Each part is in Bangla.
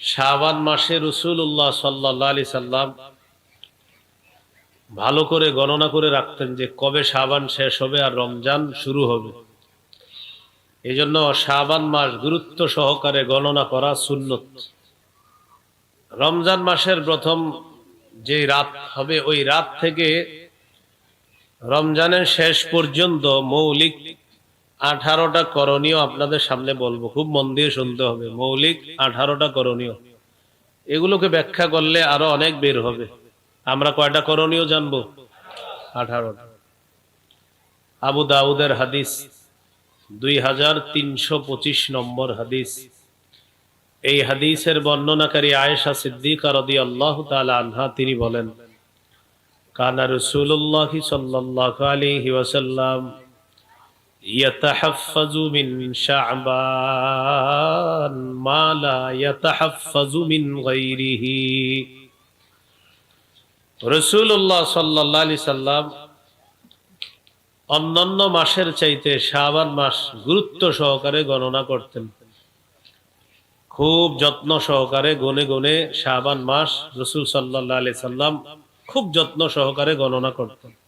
শাবান মাসে রসুল্লাহ সাল্লাহ আলি সাল্লাম ভালো করে গণনা করে রাখতেন যে কবে শাবান শেষ হবে আর রমজান শুরু হবে। এই জন্য শাবান মাস গুরুত্ব সহকারে গণনা করা সুন্নত। রমজান মাসের প্রথম যে রাত হবে, ওই রাত থেকে রমজানের শেষ পর্যন্ত মৌলিক আঠারোটা করণীয় আপনাদের সামনে বলব। খুব মন দিয়ে শুনতে হবে। মৌলিক আঠারোটা করণীয়। এগুলোকে ব্যাখ্যা করলে আরও অনেক বের হবে। আমরা কয়টা করণীয় জানব? আঠারোটা। আবু দাউদের হাদিস, দুই হাজার তিনশো পঁচিশ নম্বর হাদিস। এই হাদিসের বর্ণনাকারী আয়েশা সিদ্দিকা আল্লাহ আনহা তিনি বলেন, কানা রসুল্লাহ সাল্লাহ আলাইহি ওয়াসাল্লাম يتحفظ من شعبان ما لا يتحفظ من غيره রসুল্লাহ সাল্লাহ আলি সাল্লাম অন্যান্য মাসের চাইতে শাবান মাস গুরুত্ব সহকারে গণনা করতেন খুব যত্ন সহকারে গনে গনে শাবান মাস রসুল সাল্লাহ আলি সাল্লাম খুব যত্ন সহকারে গণনা করতেন রমাদন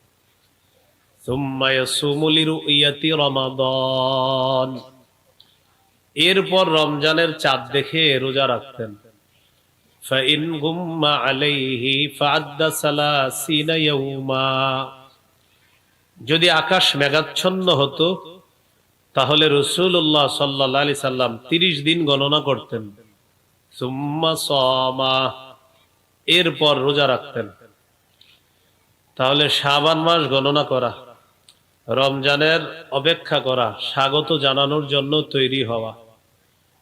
এরপর রমজানের চাঁদ দেখে রোজা রাখতেন। যদি আকাশ মেঘাচ্ছন্ন হতো, তাহলে রসুল্লাহ সাল্লি সাল্লাম তিরিশ দিন গণনা করতেন। এরপর রোজা রাখতেন। তাহলে শাবান মাস গণনা করা। রমজানের অপেক্ষা করা স্বাগত জানানোর জন্য তৈরি হওয়া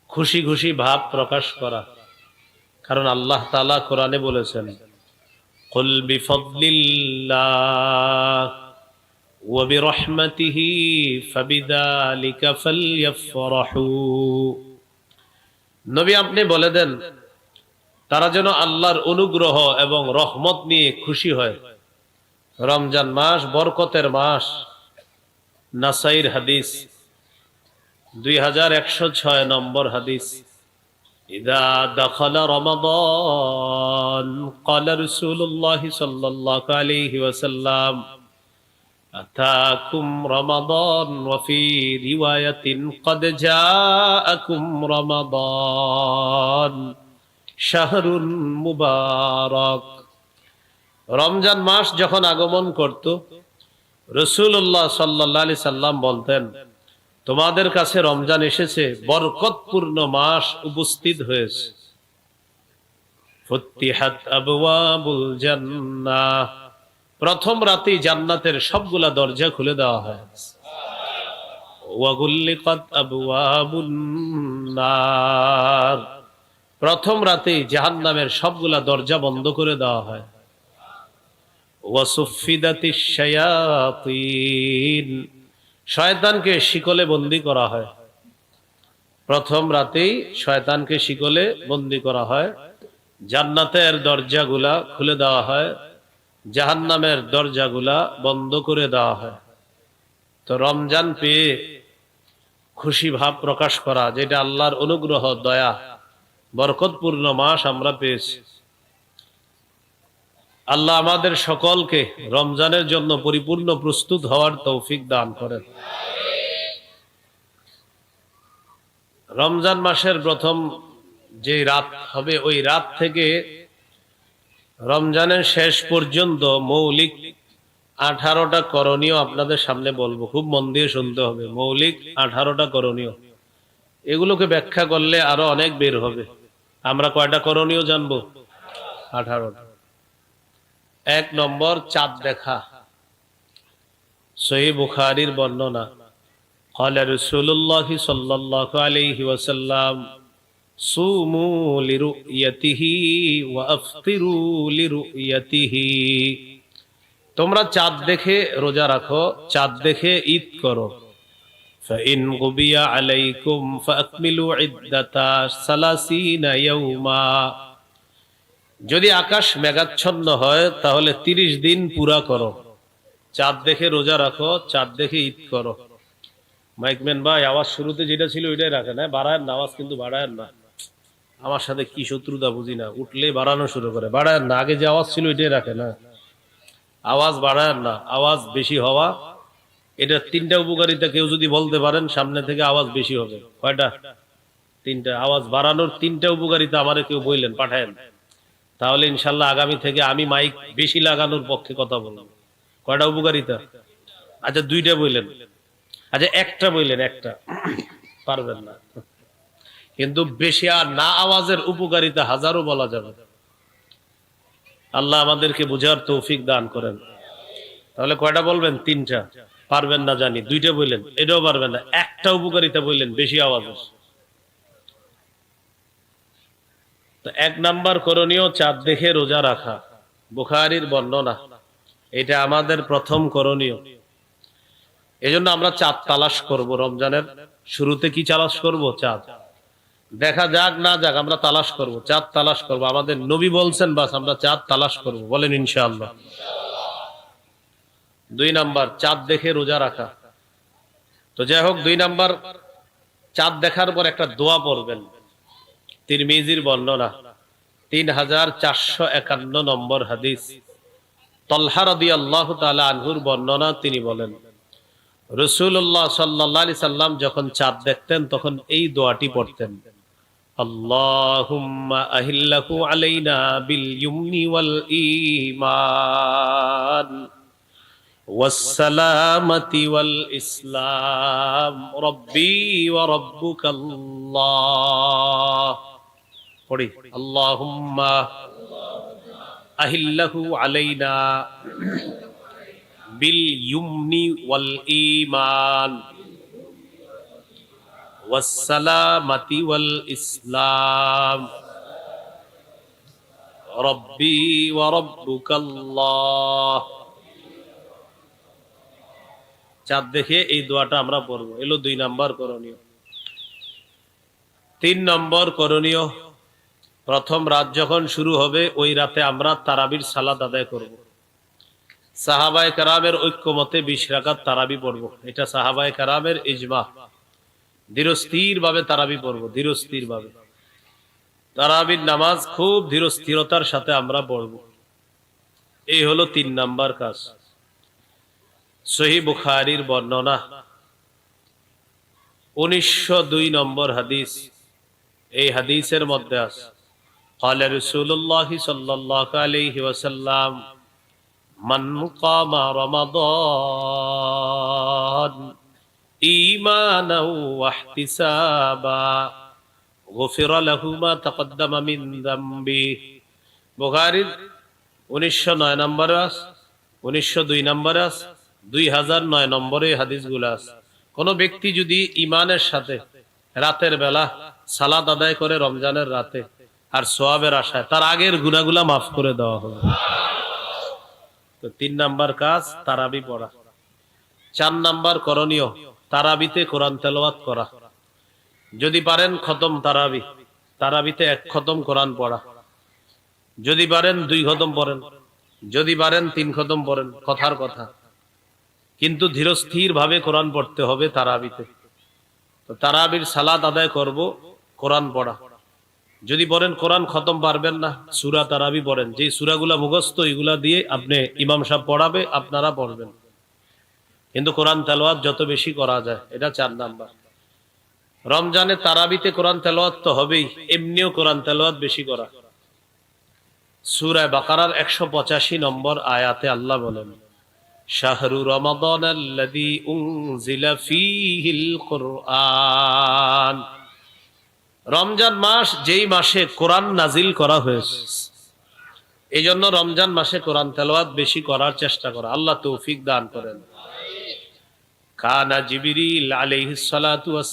খুশি খুশি ভাব প্রকাশ করা কারণ আল্লাহ তালা কোরআনে বলেছেন قل بفضل الله وبرحمته فبذلك فليفرحوا নবী আপনি বলে দেন তারা যেন আল্লাহর অনুগ্রহ এবং রহমত নিয়ে খুশি হয় রমজান মাস বরকতের মাস নাসাইর হাদিস দুই হাজার একশো ছয় নম্বর হাদিস إذا دخل رمضان قال رسول الله صلى الله عليه وسلم أتاكم رمضان وفي رواية قد جاءكم رمضان شهر مبارك রমজান মাস যখন আগমন করত রসুল্লাহ সাল্লাহ আলি সাল্লাম বলতেন, তোমাদের কাছে রমজান এসেছে, বরকতপূর্ণ মাস উপস্থিত হয়েছে। প্রথম রাতে জান্নাতের সবগুলা দরজা খুলে দেওয়া হয়। প্রথম রাতে জাহান্নামের সবগুলা দরজা বন্ধ করে দেওয়া হয়। ওয়াসুফিদাতিশ শায়াতিন। শয়তানকে শিকলে বন্দি করা হয়। প্রথম রাতেই শয়তানকে শিকলে বন্দি করা হয়। জান্নাতের দরজাগুলা খুলে দেওয়া হয়। জাহান্নামের দরজাগুলা বন্ধ করে দেওয়া হয়। তো রমজান পেয়ে খুশি ভাব প্রকাশ করা, যেটা আল্লাহর অনুগ্রহ, দয়া, বরকতপূর্ণ মাস আমরা পেয়েছি। আল্লাহ আমাদের সকলকে রমজানের জন্য পরিপূর্ণ প্রস্তুত হওয়ার তৌফিক দান করেন। রমজান মাসের প্রথম যে রাত হবে, ওই রাত থেকে রমজানের শেষ পর্যন্ত মৌলিক আঠারোটা করণীয় আপনাদের সামনে বলব। খুব মন দিয়ে শুনতে হবে। মৌলিক আঠারোটা করণীয়। এগুলোকে ব্যাখ্যা করলে আরও অনেক বের হবে। আমরা কয়টা করণীয় জানব? আঠারোটা। এক নম্বর চাঁদ দেখা সহি বুখারির বর্ণনা قال رسول الله صلى الله عليه وسلم صوموا لرؤيته وافطروا لرؤيته তোমরা চাঁদ দেখে রোজা রাখো চাঁদ দেখে ঈদ করো فإن غبي عليكم فأكملوا عدة ثلاثين يوما যদি আকাশ মেঘাচ্ছন্ন হয়, তাহলে তিরিশ দিন পুরা করো। চাঁদ দেখে রোজা রাখো, চাঁদ দেখে ঈদ করো। মাইকম্যান ভাই, আওয়াজ শুরুতে যেটা ছিল ওইটাই রাখেন হ্যাঁ বাড়ায় না, আওয়াজ কিন্তু বাড়ায় না। আমার সাথে কি শত্রুতা বুঝি না উঠলে বাড়ানো শুরু করে। বাড়ায় না, আগে যে আওয়াজ ছিল এটাই রাখে না। আওয়াজ বাড়ায় না, আওয়াজ বেশি হওয়া, এটা তিনটা উপকারিতা কেউ যদি বলতে পারেন, সামনে থেকে আওয়াজ বেশি হবে। কয়টা? তিনটা। আওয়াজ বাড়ানোর তিনটা উপকারিতা আমারে কেউ বললেন পাঠায়েন। তাহলে ইনশাল্লাহ আগামী থেকে আমি মাইক বেশি লাগানোর পক্ষে কথা বললাম কয়টা উপকারিতা? আচ্ছা দুইটা বললেন আচ্ছা একটা বললেন একটা। পারবেন না। কিন্তু বেশি আর না আওয়াজের উপকারিতা হাজারো বলা যাবে। আল্লাহ আমাদেরকে বুঝার তৌফিক দান করেন। তাহলে কয়টা বলবেন? তিনটা। পারবেন না জানি। দুইটা বললেন এটাও পারবেন না। একটা উপকারিতা বললেন বেশি আওয়াজের। তো এক নাম্বার করণীয় চাঁদ দেখে রোজা রাখা। বুখারির বর্ণনা। এটা আমাদের প্রথম করণীয়। এজন্য আমরা চাঁদ তালাশ করব রমজানের শুরুতে কি তালাশ করব? চাঁদ। দেখা যাক, না যাক, আমরা তালাশ করব। চাঁদ তালাশ করব। আমাদের নবী বলছেন, বাস আমরা চাঁদ তালাশ করব। বলেন ইনশাআল্লাহ। দুই নাম্বার, চাঁদ দেখে রোজা রাখা। তো যাই হোক, দুই নাম্বার, চাঁদ দেখার পর একটা দোয়া পড়বেন। তিরমিজির বর্ণনা তিন হাজার চারশো একান্ন নম্বর হাদিস। তল্হারদি আল্লাহ তালা আনহুর বর্ণনা তিনি বলেন রসুল্লাহ সাল্লি সাল্লাম যখন চাঁদ দেখতেন, তখন এই দোয়াটি পড়তেন আল্লাহ ইসলাম, রব্বি পড়ি اللهم أهله علينا باليمن والإيمان والسلامة والإسلام ربي وربك الله চাঁদ দেখে এই দোয়াটা আমরা পড়বো এলো দুই নাম্বার করণীয় তিন নম্বর করণীয় প্রথম রাত যখন শুরু হবে, ওই রাতে আমরা তারাবির সালাদ আদায় করব। সাহাবায় কারামের ঐক্যমতে বিশ রাকাত তারাবি পড়ব। এটা সাহাবায় কারামের ইজমা। ধীরস্থির ভাবে তারাবি পড়ব ধীরস্থির ভাবে তারাবির নামাজ খুব ধীরস্থিরতার সাথে আমরা পড়ব। এই হলো তিন নাম্বার কাজ। সহি বুখারির বর্ণনা। উনিশশো দুই নম্বর হাদিস। এই হাদিসের মধ্যে আছে। قال رسول الله صلى الله عليه وسلم من قام رمضان إيمانا واحتسابا غفر له ما تقدم من ذنبه বুখারীর উনিশশো নয় নম্বর আছে উনিশশো দুই নম্বর আছে দুই হাজার নয় নম্বরে হাদিসগুলো আছে কোন ব্যক্তি যদি ইমানের সাথে রাতের বেলা সালাদ আদায় করে রমজানের রাতে আর সোয়াবের আশায়, তার আগের গুনাগুলা মাফ করে দেওয়া হবে। তো তিন নাম্বার কাজ, তারাবি পড়া। চার নাম্বার করণীয়, তারাবিতে কোরআন তেলাওয়াত করা। যদি পারেন খতম তারাবি, তারাবিতে এক খতম কোরআন পড়া। যদি পারেন দুই খতম পড়েন, যদি পারেন তিন খতম পড়েন, কথার কথা। কিন্তু ধীরস্থির ভাবে কোরআন পড়তে হবে তারাবিতে। তো তারাবির সালাদ আদায় করব কোরআন পড়া। যদি বলেন কোরআন খতম পারবেন না, সুরা তারাবি পড়েন। যে সুরাগুলা মুখস্থ, এগুলা দিয়ে আপনি ইমাম সাহেব পড়াবে, আপনারা পড়বেন। কিন্তু কোরআন তেলোয়াত যত বেশি করা যায়, এটা চার নাম্বার। রমজানে তারাবিতে কোরআন তেলোয়াত তো হবেই, এমনিও কোরআন তেলোয়াত বেশি করা। সুরায় বাকারার একশো পঁচাশি নম্বর আয়াতে আল্লাহ বলেন, শাহরু রমাদান আল্লাযী উনজিলা ফীহিল কুরআন। রমজান মাস যেই মাসে কোরআন নাজিল করা হয়েছে এই জন্য রমজান মাসে কোরআন তেলাওয়াত বেশি করার চেষ্টা করা। আল্লাহ তৌফিক দান করেন। কানা জিবরিল আলাইহিস সালাতু ওয়াস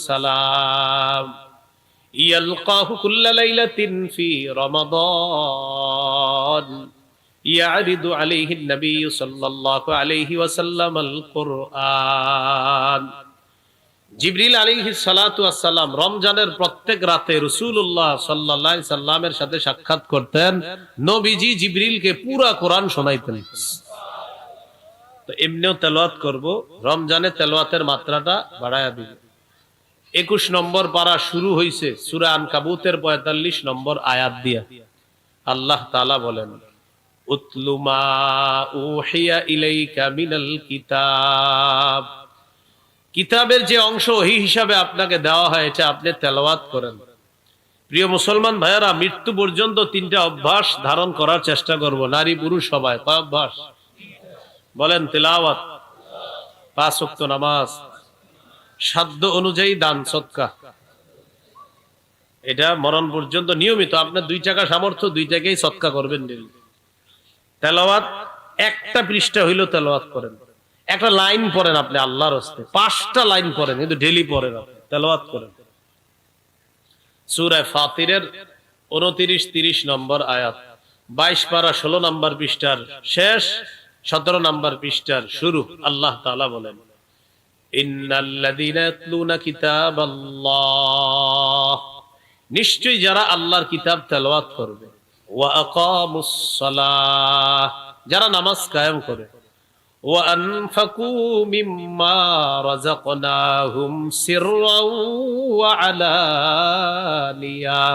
ইয়ালকাহু কুল্লা লাইলাতিন ফি রমাদান, ইয়ারিদু আলাইহি নবী সাল্লাল্লাহু আলাইহি ওয়াসাল্লাম আল কুরআন। জিবরিল আলিহি সালাম রমজানের প্রত্যেক রাতে রসুল্লাহ সাল্লাহ সাল্লামের সাথে সাক্ষাৎ করতেন। নবীজি জিবরিলকে পুরা কোরআন শোনাইতেন। এমনিও তেলোয়াত করব, রমজানে তেলোয়াতের মাত্রাটা বাড়ায়া দিব। একুশ নম্বর পারা শুরু হয়েছে সুরা আন কাবুতের পঁয়তাল্লিশ নম্বর আয়াত দিয়া। আল্লাহ তালা বলেন উতলুমা উহিয়া ইলাইকা মিনাল কিতাব। কিতাবের যে অংশ ওহি হিসাবে আপনাকে দেওয়া হয়, এটা আপনি তেলাওয়াত করেন। প্রিয় মুসলমান ভাইয়ারা, মৃত্যু পর্যন্ত তিনটা অভ্যাস ধারণ করার চেষ্টা করব। নারী পুরুষ সবাই, কয় অভ্যাস? বলেন, তেলাওয়াত, পাঁচ ওয়াক্ত নামাজ, সাধ্য অনুযায়ী দান সৎকা এটা মরণ পর্যন্ত নিয়মিত আপনার দুই টাকা সামর্থ্য, দুই টাকাই সৎকা করবেন। তেলাওয়াত, একটা পৃষ্ঠা হইলেও তেলাওয়াত করেন। একটা লাইন পড়েন আপনি আল্লাহর হস্তে। পাঁচটা লাইন পড়েন, কিন্তু ডেলি পড়েন আপনি। তেলাওয়াত করেন। সুরায় ফাতিরের উনতিরিশ, তিরিশ নম্বর আয়াত। বাইশ পারা ষোলো নম্বর পৃষ্ঠার শেষ, সতেরো নম্বর পৃষ্ঠার শুরু। আল্লাহ তাআলা বলেন নিশ্চয়ই যারা আল্লাহর কিতাব তেলাওয়াত করবে। যারা নামাজ কায়েম করে। মিম্মা রাযাকনাহুম সিররাও ওয়া আলানিয়া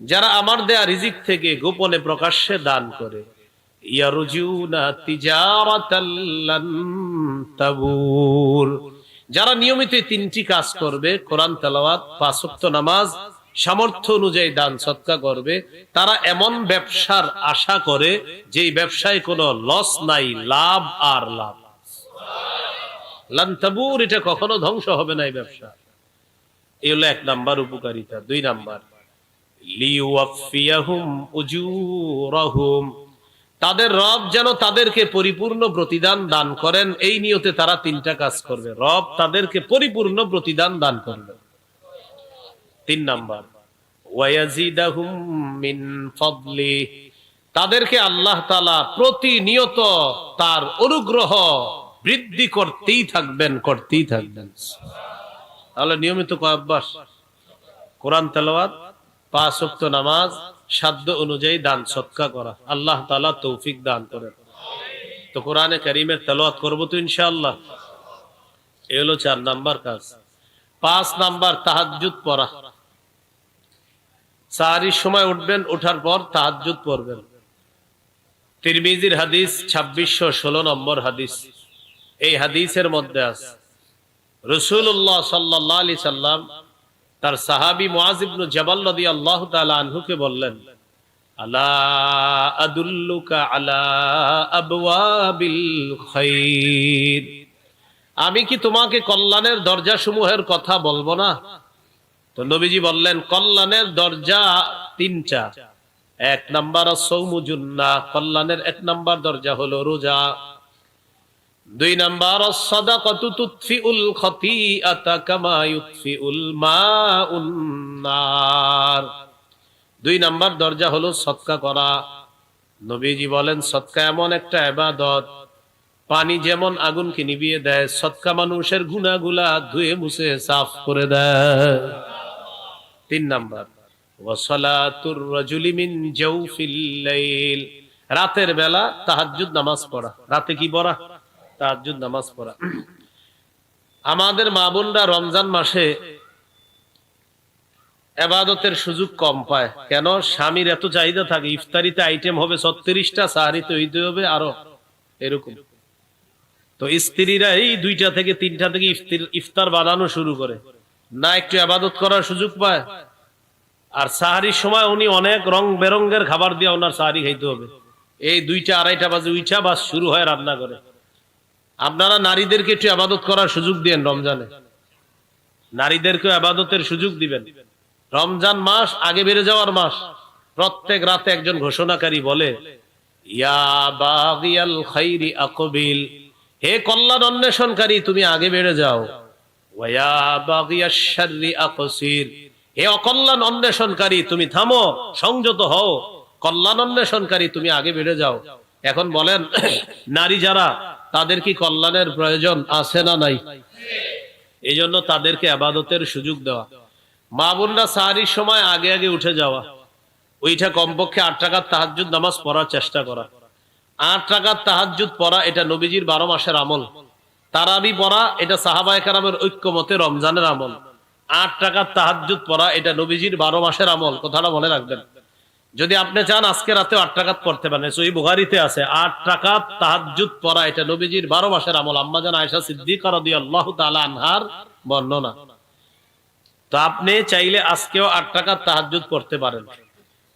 যারা আমার দেয়া রিজিক থেকে গোপনে প্রকাশ্যে দান করে। ইয়ারজুনা তিজারাতাল লান তাবুর। যারা নিয়মিত তিনটি কাজ করবে, কোরআন তেলাওয়াত, পাঁচ নামাজ সামর্থ্য অনুযায়ী দান সৎকা করবে। তারা এমন ব্যবসার আশা করে যেই ব্যবসায় কোনো লস নাই, লাভ আর লাভ। লান্তাবুর এটা কখনো ধ্বংস হবে না এই ব্যবসা। এক নাম্বার উপকারিতা। দুই নাম্বার তাদের রব যেন তাদেরকে পরিপূর্ণ প্রতিদান দান করেন, এই নিয়তে তারা তিনটা কাজ করবে। রব তাদেরকে পরিপূর্ণ প্রতিদান দান করবে। তিন নাম্বার। তাদেরকে আল্লাহ প্রতিনিয়ত তার অনুগ্রহ বৃদ্ধি করতেই থাকবেন করতেই থাকবেন। তাহলে নিয়মিত অভ্যাস? কোরআন তেলাওয়াত, পাঁচ ওয়াক্ত নামাজ, সাধ্য অনুযায়ী দান সৎকা করা। আল্লাহ তালা তৌফিক দান করেন। তো কোরআনে কারিমের তেলাওয়াত করব তো ইনশাআল্লাহ। এ হলো চার নাম্বার কাজ। পাঁচ নাম্বার তাহাজ্জুদ পড়া। সাহারির সময় উঠবেন ওঠার পর তাহাজ্জুদ পড়বেন। তিরমিজির হাদিস ছাব্বিশশো ষোলো নম্বর হাদিস। এই হাদিসের মধ্যে আছে রসুল্লাহ সাল্লাহ আলি সাল্লাম তার সাহাবি মুআজিবনু জাবাল নদী আল্লাহ আনহুকে বললেন আমি কি তোমাকে কল্যাণের দরজা সমূহের কথা বলব না? তো নবীজি বললেন, কল্যাণের দরজা তিনটা। এক নাম্বার সৌমুজুন্না কল্যাণের এক নাম্বার দরজা হলো রোজা। দুই নাম্বার সাদাকাতু তুতফিউল খতিআতা কামা ইউতফিউল মাউন নার। দুই নাম্বার দরজা হলো সৎকা করা। নবীজি বলেন সৎকা এমন একটা ইবাদত, পানি যেমন আগুনকে নিভিয়ে দেয় সৎকা মানুষের গুনাহগুলা ধুয়ে মুছে, সাফ করে দেয়। তিন নাম্বার। রাতের বেলা তাহাজ্জুদ নামাজ পড়া। রাতে কি পড়া? তাহাজ্জুদ নামাজ পড়া। আমাদের মা বোনরা রমজান মাসে এবাদতের সুযোগ কম পায়। কেন? স্বামীর এত চাহিদা থাকে, ইফতারিতে আইটেম হবে ছত্রিশটা, সাহারিতে হইতে হবে আরও এরকম। তো স্ত্রীরা এই দুইটা থেকে তিনটা থেকে ইফতার বানানো শুরু করে। না একটু আবাদত করার সুযোগ পায়। আর সাহারির সময় উনি অনেক রং বেরঙ্গের খাবার দিয়ে ওনার সাহারি খাইতে হবে। এই দুইটা আড়াইটা বাজে উইটা বাস শুরু হয় রান্না করে। আপনারা নারীদেরকে একটু আবাদত করার সুযোগ দিয়েন রমজানে। নারীদেরকে আবাদতের সুযোগ দিবেন। রমজান মাস আগে বেড়ে যাওয়ার মাস। প্রত্যেক রাতে একজন ঘোষণাকারী বলে হে কল্যাণ অন্বেষণকারী, তুমি আগে বেড়ে যাও। হে অকল্যাণ অন্বেষণকারী, তুমি থামো, সংযত হও। কল্যাণ অন্বেষণকারী, তুমি আগে বেড়ে যাও। এখন বলেন, নারী যারা, তাদের কি কল্যাণের প্রয়োজন আছে না নাই? এই জন্য তাদেরকে আবাদতের সুযোগ দেওয়া। মা বোনরা সাহারির সময় আগে আগে উঠে যাওয়া। ওইটা কমপক্ষে আট টাকার তাহাজুদ নামাজ পড়ার চেষ্টা করা। আট টাকার তাহাজুদ পড়া, এটা নবীজির বারো মাসের আমল। তারাবি পড়া, এটা সাহাবায় কারামের ঐক্যমতে রমজানের আমল। আট টাকার তাহাজুদ পড়া, এটা নবীজির বারো মাসের আমল, কথাটা মনে রাখবেন। যদি আপনি চান আজকে রাতে আট টাকাত পড়তে পারেন সই বুহারিতে আছে, আট টাকা তাহাজুদ পড়া, এটা নবীজির বারো মাসের আমল। আম্মা জান আয়সা সিদ্দিক আল্লাহ আনহার বর্ণনা। তো আপনি চাইলে আজকেও আট টাকার তাহাজুদ পড়তে পারেন।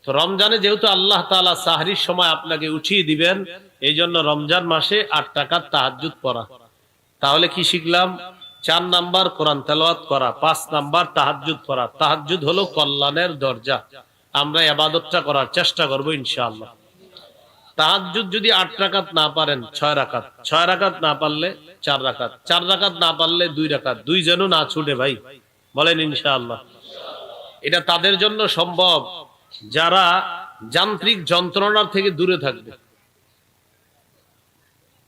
তো রমজানে যেহেতু আল্লাহ তালা সাহরির সময় আপনাকে উঠিয়ে দিবেন, এই জন্য রমজান মাসে আট টাকার তাহাজুদ পড়া। তাহলে কি শিখলাম? চার নাম্বার কোরআন তেলাওয়াত করা, পাঁচ নাম্বার তাহাজুদ করা তাহাজুদ হলো কল্যাণের দরজা। আমরা আবাদতটা করার চেষ্টা করব ইনশাআল্লাহ। তাহাজুদ যদি আট রাকাত না পারেন, ছয় রাকাত। ছয় রাকাত না পারলে চার রাকাত। চার রাকাত না পারলে দুই রাকাত। দুই যেন না ছুটে ভাই। বলেন ইনশাআল্লাহ। এটা তাদের জন্য সম্ভব। যারা যান্ত্রিক যন্ত্রণার থেকে দূরে থাকবে।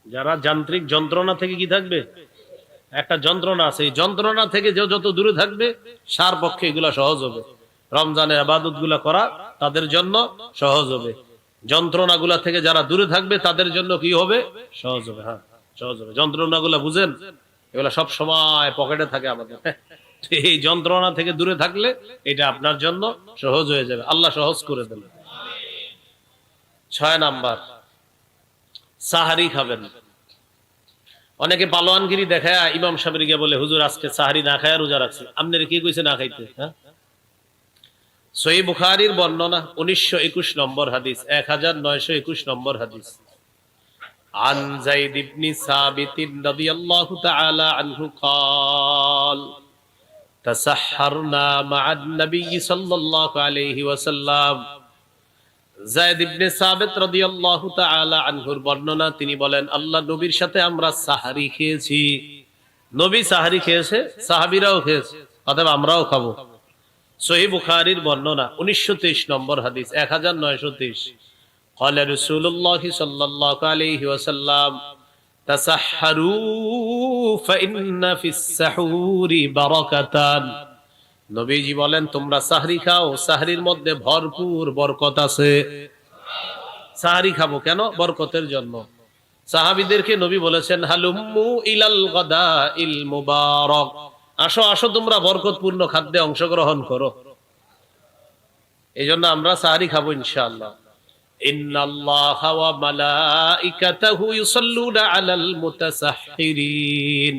যারা যান্ত্রিক যন্ত্রণা থেকে কি থাকবে? একটা যন্ত্রণা আছে। এই যন্ত্রণা থেকে যে যত দূরে থাকবে, সার পক্ষে এগুলা সহজ হবে। রমজানের আবাদতগুলা করা তাদের জন্য সহজ হবে। যন্ত্রণা গুলা থেকে যারা দূরে থাকবে, তাদের জন্য কি হবে? সহজ হবে। হ্যাঁ সহজ হবে। যন্ত্রণা গুলা বুঝেন? এগুলা সব সময় পকেটে থাকে আমাদের। এই যন্ত্রণা থেকে দূরে থাকলে এটা আপনার জন্য সহজ হয়ে যাবে। আল্লাহ সহজ করে দেবে ছয় নাম্বার। সাহারি খাবেন অনেকে পালোয়ানগিরি দেখায় ইমাম সাহেবের গিয়ে বলে হুজুর আজকে সাহারি না খায় রোজা রাখছে আপনার কি কইছে না খাইতে হ্যাঁ সই বুখারির বর্ণনা উনিশশো একুশ নম্বর হাদিস এক হাজার নয়শো একুশ নম্বর হাদিস عن زيد بن ثابت رضي الله تعالى عنه قال تسحرنا مع النبي صلى الله عليه وسلم জায়দ ইবনে সাবিত রাদিয়াল্লাহু তাআলা আনহুর বর্ণনা তিনি বলেন আল্লাহ নবীর সাথে আমরা সাহারি খেয়েছি নবী সাহারি খেয়েছে সাহাবীরাও খেয়েছে অতএব আমরাও খাবো সহিহ বুখারীর বর্ণনা 1923 নম্বর হাদিস 1923 قال رسول الله صلى الله عليه وسلم تسحروا فإن في السحور بركة নবীজি বলেন, তোমরা সাহরি খাও, সাহরির মধ্যে ভরপুর বরকত আছে। সাহারি খাব কেন? বরকতের জন্য। সাহাবিদেরকে নবী বলেছেন, হালুম্মু ইলাল গদা ইল মুবারক। আসো আসো, তোমরা বরকতপূর্ণ খাদ্যে অংশগ্রহণ করো। এই জন্য আমরা সাহারি খাব ইনশাআল্লাহ। ইন্নাল্লাহ ওয়া মালাইকাতাহু ইউসাল্লুনা আলাল মুতাসাহহিরিন।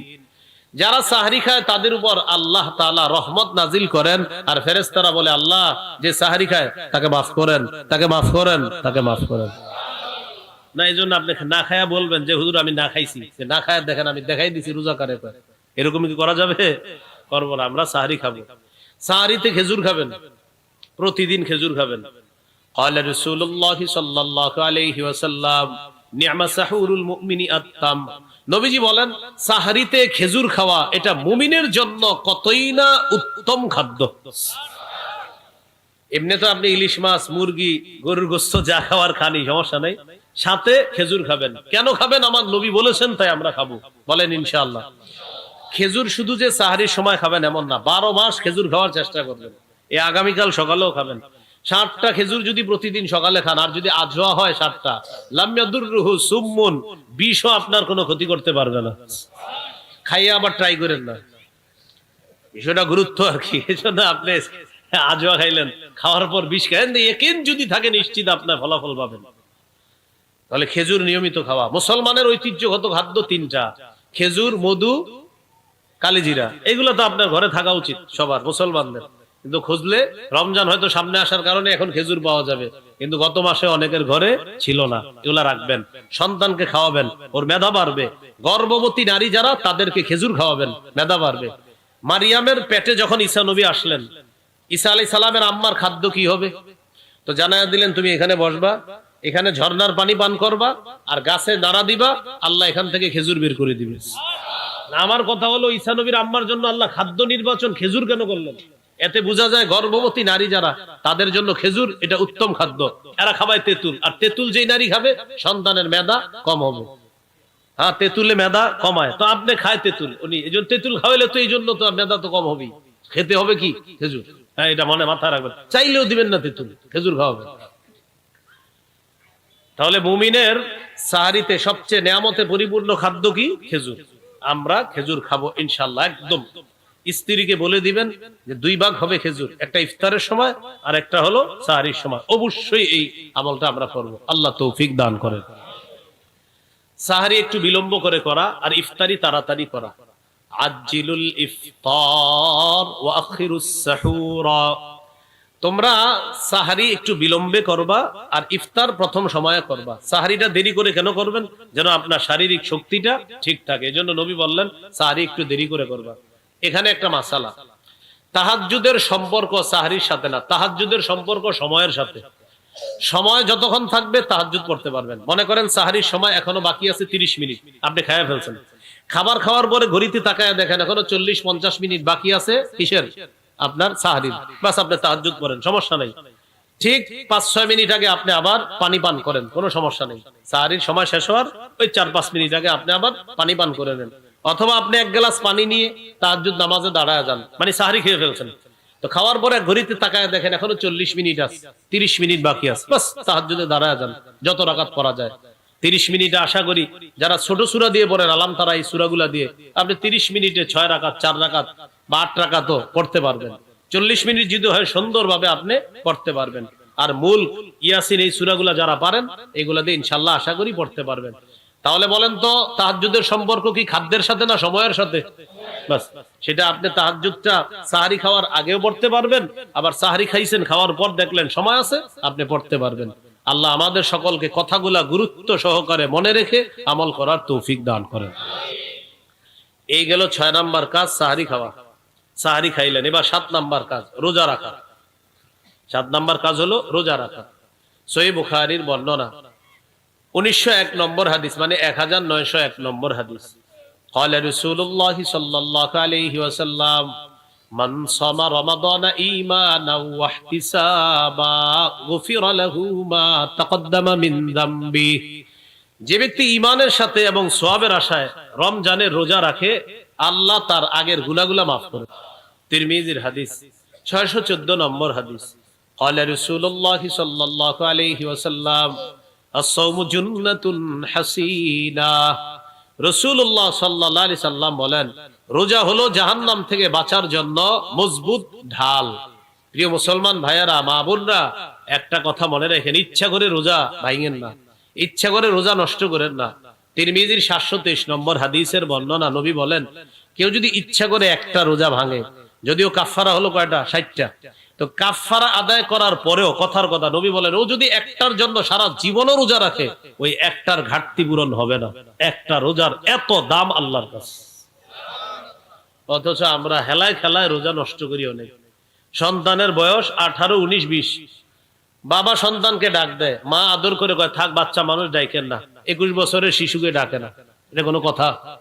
যারা সাহারি খায় তাদের উপর আল্লাহ তাআলা রহমত নাজিল করেন আর ফেরেশতারা বলে আল্লাহ যে সাহারি খায় তাকে মাফ করেন তাকে মাফ করেন তাকে মাফ করেন না এই জন্য আপনি না খায়া বলবেন যে হুজুর আমি না খাইছি যে না খায়া দেখেন আমি দেখাই দিছি রোজা করে এরকম কি করা যাবে করবো না আমরা সাহারি খাবো সাহারিতে খেজুর খাবেন প্রতিদিন খেজুর খাবেন قال رسول الله صلى الله عليه وسلم نعم سحور المؤمن التم নবীজি বলেন, সাহারিতে খেজুর খাওয়া, এটা মুমিনের জন্য কতই না উত্তম খাদ্য। এমনি তো আপনি ইলিশ মাছ, মুরগি, গরুর গোস্ত যা খাওয়ার খানি সমস্যা নেই। সাথে খেজুর খাবেন। কেন খাবেন? আমার নবী বলেছেন, তাই আমরা খাব। বলেন, ইনশাআল্লাহ। খেজুর শুধু যে সাহারির সময় খাবেন এমন না, বারো মাস খেজুর খাওয়ার চেষ্টা করবেন। এই আগামীকাল সকালেও খাবেন। ষাটটা খেজুর যদি প্রতিদিন সকালে খান, আর যদি আজোয়া হয় ষাটটা লামিয়াদুরুহু সুম্মুন বিষও আপনার কোনো ক্ষতি করতে পারবে না। খাইয়ে আবার ট্রাই করেন না। বিষয়টা গুরুত্ব আর কি এজন্য আপনি আজোয়া খাইলেন, খাওয়ার পর বিষ খাইলেন একেন যদি থাকে নিশ্চিত আপনার ফলাফল পাবেন। তাহলে খেজুর নিয়মিত খাওয়া। মুসলমানের ঐতিহ্যগত খাদ্য তিনটা, খেজুর, মধু, কালিজিরা। এগুলো তো আপনার ঘরে থাকা উচিত সবার, মুসলমানদের। কিন্তু খুঁজলে রমজান হয়তো সামনে আসার কারণে এখন খেজুর পাওয়া যাবে। কিন্তু গত মাসে অনেকের ঘরে ছিল না। এগুলা রাখবেন। সন্তানকে খাওয়াবেন। ওর মেধা বাড়বে। গর্ভবতী নারী যারা, তাদেরকে খেজুর খাওয়াবেন। মেধা বাড়বে। মারিয়ামের পেটে যখন ঈসা নবী আসলেন, ঈসা আলাই সালামের আম্মার খাদ্য কি হবে? তো জানায় দিলেন, তুমি এখানে বসবা, এখানে ঝর্ণার পানি পান করবা, আর গাছে নাড়া দিবা, আল্লাহ এখান থেকে খেজুর বের করে দিবে। আমার কথা হলো, ঈসা নবীর আম্মার জন্য আল্লাহ খাদ্য নির্বাচন খেজুর কেন করলেন? এতে বোঝা যায় গর্ভবতী নারী যারা, তাদের জন্য খেজুর এটা উত্তম খাদ্য। এরা খাবায় তেঁতুল। আর তেঁতুল যেই নারী খাবে, সন্তানের মেধা কম হবে। হ্যাঁ তেঁতুলে মেধা কমায়। তো আপনি খায় তেঁতুল। উনি, এই জন্য তেঁতুল খাওয়াইলে তো এই জন্য তো মেধা তো কম হবেই। খেতে হবে কি? খেজুর। হ্যাঁ এটা মনে মাথা রাখবেন। চাইলেও দিবেন না তেঁতুল। খেজুর খাওয়াবেন তাহলে মুমিনের সাহারিতে সবচেয়ে নিয়ামতে পরিপূর্ণ খাদ্য কি? খেজুর। আমরা খেজুর খাব ইনশাল্লাহ একদম। স্ত্রীকে বলে দিবেন যে দুই ভাগ হবে খেজুর, একটা ইফতারের সময় আর একটা হলো সাহারির সময়। অবশ্যই এই আমলটা আমরা করব। আল্লাহ তৌফিক দান করেন। সাহারি একটু বিলম্ব করে করা আর ইফতারি তাড়াতাড়ি করা। ইফতার তোমরা সাহারি একটু বিলম্বে করবা আর ইফতার প্রথম সময়ে করবা। সাহারিটা দেরি করে কেন করবেন? যেন আপনার শারীরিক শক্তিটা ঠিক থাকে। এজন্য নবী বললেন, সাহারি একটু দেরি করে করবা। এখানে একটা মাসালা। তাহাজ্জুদের সম্পর্ক সাহারির সাথে না, তাহাজ্জুদের সম্পর্ক সময়ের সাথে। সময় যতক্ষণ থাকবে তাহাজ্জুদ পড়তে পারবেন। মনে করেন সাহারির সময় এখনও বাকি আছে তিরিশ মিনিট, আপনি খায়া ফেলছেন। খাবার খাওয়ার পরে ঘড়িতে তাকায় দেখেন, এখনও চল্লিশ পঞ্চাশ মিনিট বাকি আছে কিসের? আপনার সাহারির। বাস আপনি তাহাজ্জুদ করেন, সমস্যা নেই। ঠিক পাঁচ, ছয় মিনিট আগে আপনি আবার পানি পান করেন, কোনো সমস্যা নেই। সাহারির সময় শেষ হওয়ার ওই চার, পাঁচ মিনিট আগে আপনি আবার পানি পান করে নেন। অথবা আপনি এক গ্লাস পানি নিয়ে তাহাজ্জুদ নামাজে দাঁড়ায় যান। মানে সাহারি খেয়ে ফেলছেন। তো খাওয়ার পরে ঘড়িতে তাকায় দেখেন, এখনও চল্লিশ মিনিট আছে, তিরিশ মিনিট বাকি আছে। বাস, তাহাজ্জুদে দাঁড়ায় যান, যত রাকাত করা যায়। তিরিশ মিনিটে আশা করি যারা ছোট সুরা দিয়ে পড়েন, আলাম তারা এই সুরাগুলা দিয়ে, আপনি তিরিশ মিনিটে ছয় রাকাত, চার রাকাত বা আট রাকাতও পড়তে পারবেন। চল্লিশ মিনিট যদি হয় সুন্দরভাবে আপনি পড়তে পারবেন। আর মূল ইয়াসিন এই সুরাগুলা যারা পারেন এগুলা দিয়ে ইনশাল্লাহ আশা করি পড়তে পারবেন। তাহলে বলেন তো, তাহাজ্জুদের সম্পর্ক কি খাদ্যের সাথে না সময়ের সাথে? সেটা আপনি তাহাজ্জুদটা সাহারি খাওয়ার আগেও পড়তে পারবেন, আবার সাহারি খাইছেন, খাওয়ার পর দেখলেন সময় আছে, আপনি পড়তে পারবেন। আল্লাহ আমাদের সকলকে কথাগুলা গুরুত্ব সহকারে মনে রেখে আমল করার তৌফিক দান করেন। এই গেল ছয় নাম্বার কাজ, সাহারি খাওয়া। সাহারি খাইলেন, এবার সাত নাম্বার কাজ, রোজা রাখা। সাত নাম্বার কাজ হলো রোজা রাখা। সই বুখারির বর্ণনা। উনিশশো এক নম্বর হাদিস মানে এক হাজার নয়শো এক নম্বর হাদিস قال رسول الله صلى الله عليه وسلم من صام رمضان إيمانا واحتسابا غفر له ما تقدم من ذنبه যে ব্যক্তি ইমানের সাথে এবং সোয়াবের আশায় রমজানের রোজা রাখে আল্লাহ তার আগের গুলাগুলা মাফ করে তিরমিজির হাদিস ছয়শো চোদ্দ নম্বর হাদিস قال رسول الله صلى الله عليه وسلم الصوم جنة حسينة বলেন, রোজা হলো জাহান্নাম থেকে বাঁচার জন্য মজবুত ঢাল। প্রিয় মুসলমান ভাইয়ারা, মা বোনরা, একটা কথা মনে রাখেন, ইচ্ছা করে রোজা ভাঙেন না। ইচ্ছা করে রোজা নষ্ট করেন না। তিরমিজির সাতশো তেইশ নম্বর হাদিসের বর্ণনা নবী বলেন, কেউ যদি ইচ্ছা করে একটা রোজা ভাঙে, যদিও কাফারা হলো কয়টা? ষাটটা। তো কাফারা আদায় করার পরেও, কথার কথা, নবী বলেন, ও যদি একটার জন্য সারা জীবনও রোজা রাখে, ওই একটার ঘাটতি পূরণ হবে না। একটা রোজার এত দাম আল্লাহর কাছে। অথচ আমরা হেলায় খেলায় রোজা নষ্ট করি অনেক। সন্তানের বয়স আঠারো, উনিশ, বিশ। বাবা সন্তানকে ডাক দেয়, মা আদর করে কয়, থাক, বাচ্চা মানুষ ডাইকেন না। একুশ বছরের শিশুকে ডাকে না। এটা কোনো কথা?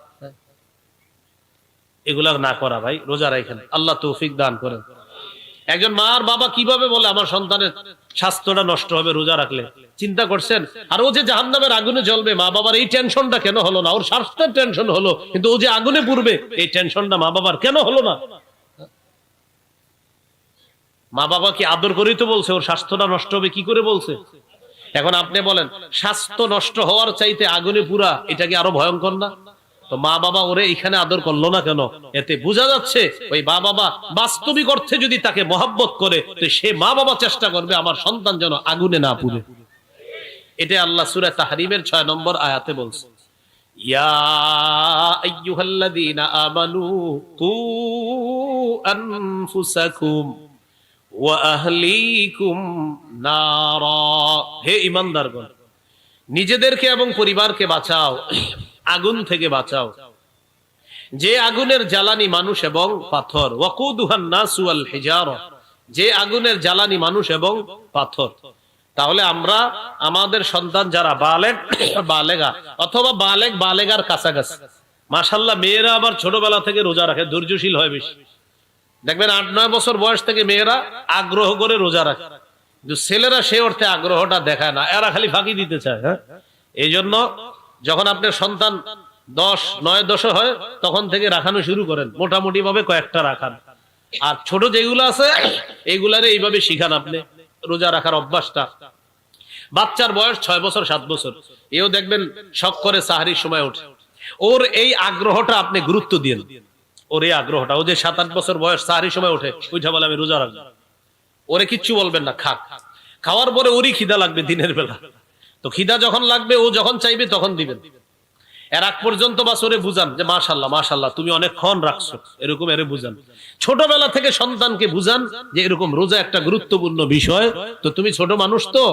এগুলা না করা ভাই, রোজা রাখেন। আল্লাহ তৌফিক দান করেন। একজন মা আর বাবা কীভাবে বলে, আমার সন্তানের স্বাস্থ্যটা নষ্ট হবে, রোজা রাখলে চিন্তা করছেন? আর ও যে জাহান্নামের আগুনে জ্বলবে, মা বাবার এই টেনশনটা কেন হলো না? ওর স্বাস্থ্যের টেনশন হলো, কিন্তু ও যে আগুনে পুড়বে, এই টেনশনটা মা বাবার কেন হলো না? মা বাবা কি আদর করেই তো বলছে, ওর স্বাস্থ্যটা নষ্ট হবে, কি করে বলছে? এখন আপনি বলেন, স্বাস্থ্য নষ্ট হওয়ার চাইতে আগুনে পুরা, এটা কি আরও ভয়ঙ্কর না? তো মা বাবা ওরে এখানে আদর করল না কেন? এতে বোঝা যাচ্ছে ওই মা বাবা বাস্তবিক অর্থে যদি তাকে মহাব্বত করে, তো সে মা বাবা চেষ্টা করবে আমার সন্তান যেন আগুনে না পুড়ে। এটা আল্লাহ সুরা তাহরিমের ছয় নম্বর আয়াতে বলছে। নিজেদেরকে এবং পরিবারকে বাঁচাও। আগুন থেকে বাঁচাও। যে আগুনের জ্বালানি মানুষ এবং পাথর। যে আগুনের জ্বালানি মানুষ এবং পাথর। তাহলে আমরা আমাদের সন্তান যারা বালেগ, বালেগা, অথবা বালেগ, বালেগার কাছাকাছি। মাসাল্লাহ মেয়েরা আবার ছোটবেলা থেকে রোজা রাখে, ধৈর্যশীল হয় বেশি। দেখবেন আট, নয় বছর বয়স থেকে মেয়েরা আগ্রহ করে রোজা রাখে। ছেলেরা সে অর্থে আগ্রহটা দেখায় না। এরা খালি ফাঁকি দিতে চায় হ্যাঁ? এই জন্য যখন আপনার সন্তান দশ, নয় দশ হয়, তখন থেকে রাখানো শুরু করেন। মোটামুটি ভাবে কয়েকটা রাখান। আর ছোট যেগুলো আছে এইগুলারে এইভাবে শিখান আপনি, রোজা রাখার অভ্যাসটা। বাচ্চার বয়স ছয় বছর, সাত বছর। এও দেখবেন শখ করে সাহারির সময় ওঠে। ওর এই আগ্রহটা আপনি গুরুত্ব দিন ওর এই আগ্রহটা, ও যে সাত, আট বছর বয়স তারই সময় ওঠে ওইটা বলে আমি রোজা রাখব। ওরে কিচ্ছু বলবেন না, খাক। খাওয়ার পরে ওরই খিদা লাগবে দিনের বেলা। তো খিদা যখন লাগবে, ও যখন চাইবে তখন দিবেন। এর আগ পর্যন্ত বাস ওরে বুঝান যে মাশাল্লাহ মাশাল্লাহ তুমি অনেকক্ষণ রাখছো। এরকম এরে বুঝান। ছোটবেলা থেকে সন্তানকে বুঝান যে, এরকম রোজা একটা গুরুত্বপূর্ণ বিষয়। তো তুমি ছোট মানুষ তো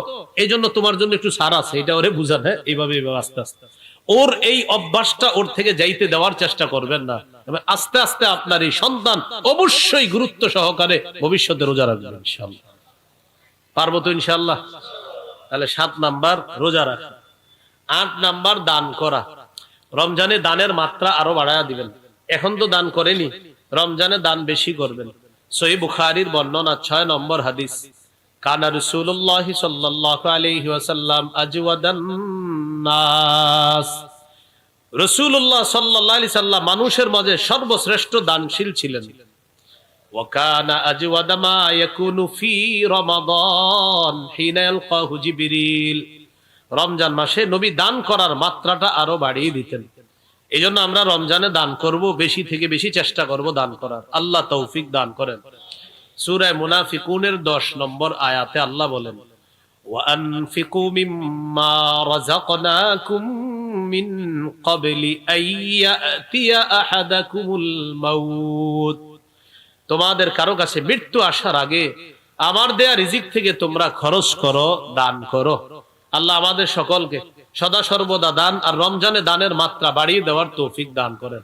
এই জন্য তোমার জন্য একটু সার আছে, এটা ওরে বুঝান হ্যাঁ? এইভাবে আস্তে আস্তে। ওর এই অভ্যাসটা ওর থেকে যাইতে দেওয়ার চেষ্টা করবেন না। আস্তে আস্তে আপনার এই সন্তান অবশ্যই গুরুত্ব সহকারে ভবিষ্যতে রোজা রাখবেন ইনশাল্লাহ পারব তো ইনশাল্লাহ তাহলে সাত নাম্বার রোজা রাখা। আট নাম্বার দান করা। রমজানে দানের মাত্রা আরও বাড়ায়া দিবেন। এখন তো দান করেনি, রমজানে দান বেশি করবেন। সহি বুখারির বর্ণনা ছয় নম্বর হাদিস। কানা রসুল্লাহ সাল্লাহ আলাইহি ওয়াসাল্লাম রসুল্লাহ সাল্লাহ আলি সাল্লাম মানুষের মাঝে সর্বশ্রেষ্ঠ দানশীল ছিলেন। وكان أجود ما يكون في رمضان حين يلقاه جبريل রমজান মাসে নবী দান করার মাত্রাটা আরো বাড়িয়ে দিতেন এই জন্য আমরা রমজানে দান করব বেশি থেকে বেশি চেষ্টা করব দান করার আল্লাহ তৌফিক দান করেন সুরায় মুনাফিকুনের দশ নম্বর আয়াতে আল্লাহ বলেন وأنفقوا مما رزقناكم من قبل أن يأتي أحدكم الموت তোমাদের কারও কাছে মৃত্যু আসার আগে আমার দেয়া রিজিক থেকে তোমরা খরচ করো, দান করো। আল্লাহ আমাদের সকলকে সদা সর্বদা দান আর রমজানে দানের মাত্রা বাড়িয়ে দেওয়ার তৌফিক দান করেন।